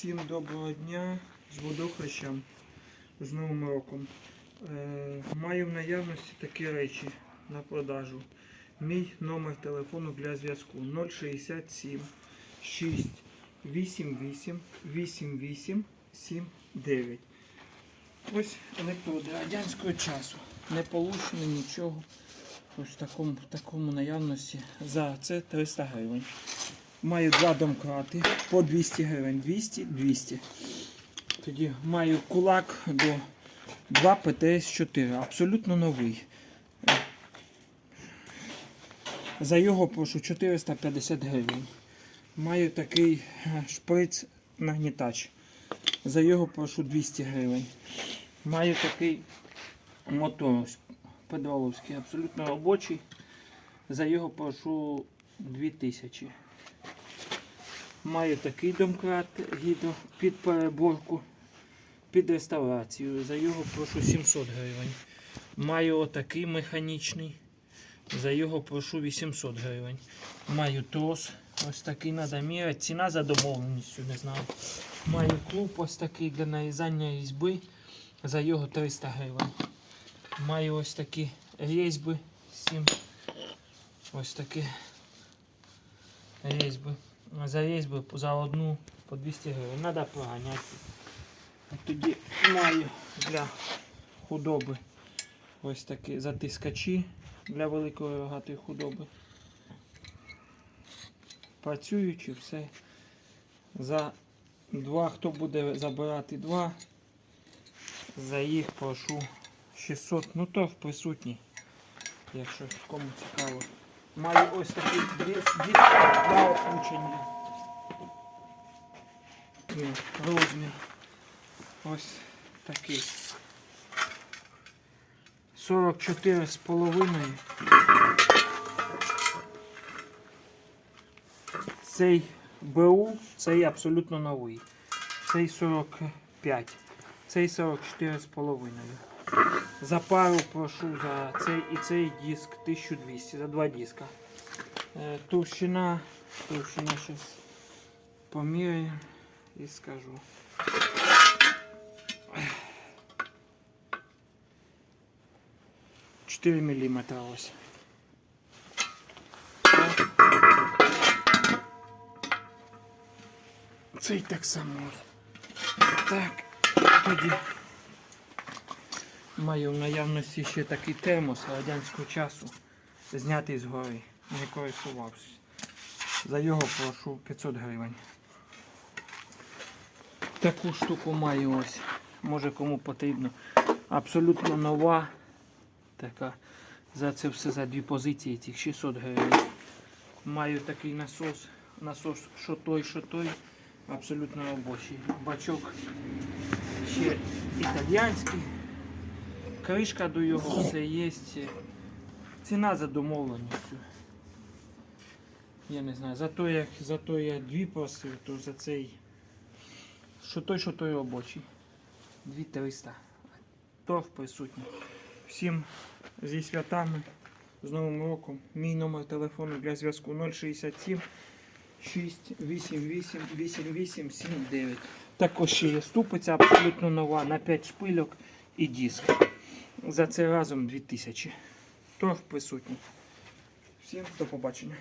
Всім доброго дня з водохрещем з Новим роком. Е, маю в наявності такі речі на продажу. Мій номер телефону для зв'язку 067 6 88 88 79. Ось електроди радянського часу. Не полущено нічого. Ось в такому, в такому наявності. За це 300 гривень. Маю два домкрати по 200 гривень. 200, 200. Тоді маю кулак до 2 ПТС-4. Абсолютно новий. За його прошу 450 гривень. Маю такий е, шприц нагнітач. За його прошу 200 гривень. Маю такий мотор педаловський, абсолютно робочий. За його прошу 2000. Маю такий домкрат гідро під переборку, під реставрацію. За його прошу 700 гривень. Маю отакий механічний. За його прошу 800 гривень. Маю трос. Ось такий треба міряти. Ціна за домовленістю, не знаю. Маю клуб ось такий для нарізання різьби. За його 300 гривень. Маю ось такі різьби. 7. Ось такі різьби. За різьби за одну по 200 гривень. Треба проганяти. Тоді маю для худоби ось такі затискачі для великої рогатої худоби. Працюючи все. За два, хто буде забирати два, за їх прошу 600, ну то в присутній, якщо кому цікаво. Маю ось такий диск диск для опучення. Ні, Розмір. Ось такий. 44 з половиною. Цей БУ, цей абсолютно новий. Цей 45. Цей 44 з половиною. За пару прошу за цей і цей диск 1200 за два диска. Е, Товщина, товщина зараз поміряю і скажу. Чотири міліметра ось. Цей так само. Так, тоді. Маю в наявності ще такий термос радянського часу, знятий з гори, не користувався. За його прошу 500 гривень. Таку штуку маю ось. Може кому потрібно. Абсолютно нова. Така. За це все за дві позиції, цих 600 гривень. Маю такий насос. Насос що той, що той. Абсолютно робочий. Бачок ще італійський. Кришка до його все є. Ціна за домовленістю. Я не знаю, за то, як, за то я дві просив, то за цей. Що той, що той робочий. 2300. Торг присутній. Всім зі святами, з Новим роком. Мій номер телефону для зв'язку 067 688 8879. Також ще є ступиця абсолютно нова на 5 шпильок і диск. За це разом 2000. Торг присутній. Всім до побачення.